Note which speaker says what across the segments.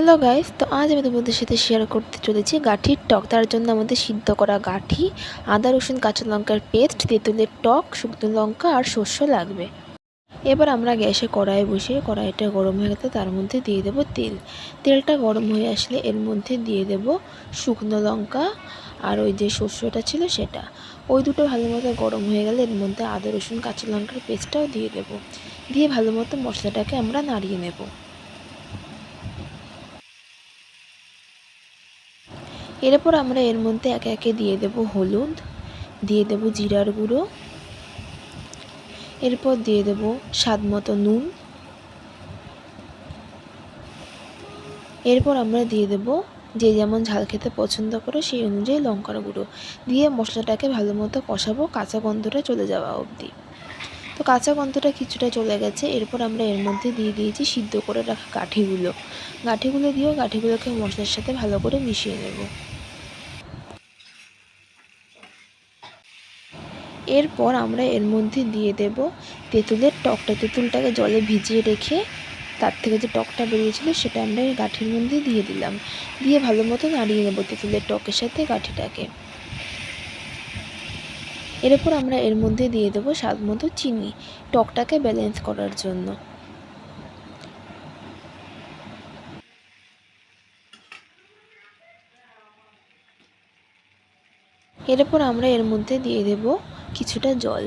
Speaker 1: Hello guys তো আজ আমি তোমাদের সাথে শেয়ার করতে চলেছি গাঠির টক। তার জন্য আমাদের সিদ্ধ করা গাঠি, আদা, রসুন, কাঁচা লঙ্কার পেস্ট, তেঁতুলের টক, শুকনো লঙ্কা আর শস্য লাগবে। এবার আমরা গ্যাসে কড়াই বসিয়ে কড়াইটা গরম হয়ে গেলে তার মধ্যে দিয়ে দেবো তেল। তেলটা গরম হয়ে আসলে এর মধ্যে দিয়ে দেব শুকনো লঙ্কা আর ওই যে শস্যটা ছিল সেটা। ওই দুটো ভালো মতো গরম হয়ে গেলে এর মধ্যে আদা, রসুন, কাঁচা লঙ্কার পেস্টটাও দিয়ে দেবো। দিয়ে ভালো মতো মশলাটাকে আমরা নাড়িয়ে নেব। এরপর আমরা এর মধ্যে একে একে দিয়ে দেব হলুদ, দিয়ে দেব জিরার গুঁড়ো, এরপর দিয়ে দেব স্বাদ মতো নুন, এরপর আমরা দিয়ে দেব যে যেমন ঝাল খেতে পছন্দ করে সেই অনুযায়ী লঙ্কার গুঁড়ো, দিয়ে মশলাটাকে ভালো মতো কষাবো কাঁচা গন্ধটা চলে যাওয়া অবধি। তো কাঁচা গন্ধটা কিছুটা চলে গেছে, এরপর আমরা এর মধ্যে দিয়ে দিয়েছি সিদ্ধ করে রাখা গাঠিগুলো। গাঠিগুলো দিয়েও গাঠিগুলোকে মশলার সাথে ভালো করে মিশিয়ে নেব। এরপর আমরা এর মধ্যে দিয়ে দেব তেঁতুলের টকটা। তেঁতুলটাকে জলে ভিজিয়ে রেখে তার থেকে যে টকটা বেরিয়েছিল সেটা আমরা এই গাঠির মধ্যে দিয়ে দিলাম। দিয়ে ভালো মতো নাড়িয়ে নেব তেঁতুলের টকের সাথে গাঠিটাকে। এরপর আমরা এর মধ্যে দিয়ে দেবো স্বাদ মতো চিনি টকটাকে ব্যালেন্স করার জন্য। এরপর আমরা এর মধ্যে দিয়ে দেব কিছুটা জল।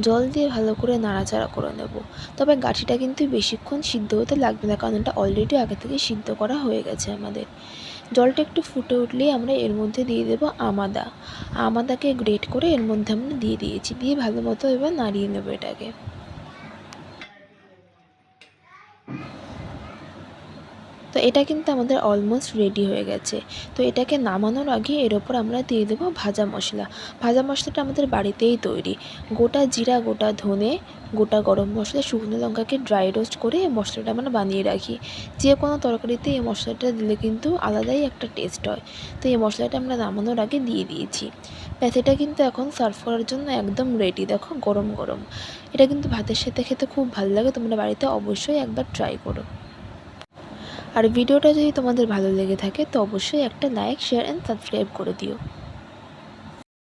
Speaker 1: জল দিয়ে ভালো করে নাড়াচাড়া করে নেব। তবে গাঠিটা কিন্তু বেশিক্ষণ সিদ্ধ হতে লাগবে না কারণ এটা অলরেডি আগে থেকে সিদ্ধ করা হয়ে গেছে আমাদের। জলটা একটু ফুটে উঠলেই আমরা এর মধ্যে দিয়ে দেব আমাদা। আমাদাকে গ্রেট করে এর মধ্যে আমরা দিয়ে দিয়েছি। দিয়ে ভালো মতো এবার নাড়িয়ে নেব এটাকে। তো এটা কিন্তু আমাদের অলমোস্ট রেডি হয়ে গেছে। তো এটাকে নামানোর আগে এর ওপর আমরা দিয়ে দেবো ভাজা মশলা। ভাজা মশলাটা আমাদের বাড়িতেই তৈরি। গোটা জিরা, গোটা ধনে, গোটা গরম মশলা, শুকনো লঙ্কাকে ড্রাই রোস্ট করে এই মশলাটা আমরা বানিয়ে রাখি। যে কোনো তরকারিতে এই মশলাটা দিলে কিন্তু আলাদাই একটা টেস্ট হয়। তো এই মশলাটা আমরা নামানোর আগে দিয়ে দিয়েছি। এটা কিন্তু এখন সার্ভ করার জন্য একদম রেডি দেখো, গরম গরম। এটা কিন্তু ভাতের সাথে খেতে খুব ভালো লাগে। তোমরা বাড়িতে অবশ্যই একবার ট্রাই করো। আর ভিডিওটা যদি তোমাদের ভালো লেগে থাকে, তো অবশ্যই একটা লাইক শেয়ার অ্যান্ড সাবস্ক্রাইব করে দিও।